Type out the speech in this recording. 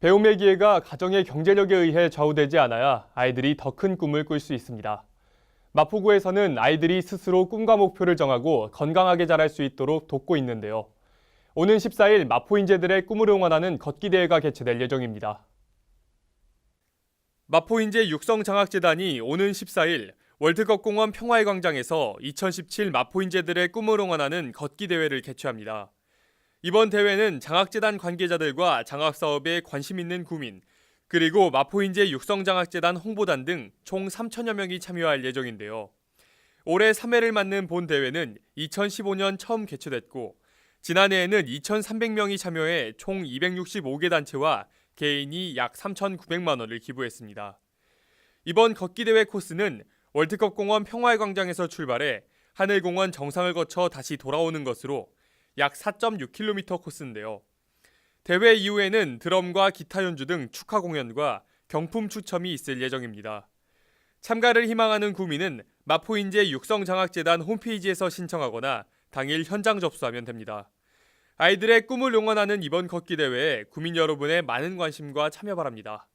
배움의 기회가 가정의 경제력에 의해 좌우되지 않아야 아이들이 더 큰 꿈을 꿀 수 있습니다. 마포구에서는 아이들이 스스로 꿈과 목표를 정하고 건강하게 자랄 수 있도록 돕고 있는데요. 오는 14일 마포인재들의 꿈을 응원하는 걷기 대회가 개최될 예정입니다. 마포인재 육성장학재단이 오는 14일 월드컵 공원 평화의 광장에서 2017 마포인재들의 꿈을 응원하는 걷기 대회를 개최합니다. 이번 대회는 장학재단 관계자들과 장학사업에 관심 있는 구민, 그리고 마포인재 육성장학재단 홍보단 등 총 3천여 명이 참여할 예정인데요. 올해 3회를 맞는 본 대회는 2015년 처음 개최됐고, 지난해에는 2,300명이 참여해 총 265개 단체와 개인이 약 3,900만 원을 기부했습니다. 이번 걷기 대회 코스는 월드컵 공원 평화의 광장에서 출발해 하늘공원 정상을 거쳐 다시 돌아오는 것으로 약 4.6km 코스인데요. 대회 이후에는 드럼과 기타 연주 등 축하 공연과 경품 추첨이 있을 예정입니다. 참가를 희망하는 구민은 마포인재 육성장학재단 홈페이지에서 신청하거나 당일 현장 접수하면 됩니다. 아이들의 꿈을 응원하는 이번 걷기 대회에 구민 여러분의 많은 관심과 참여 바랍니다.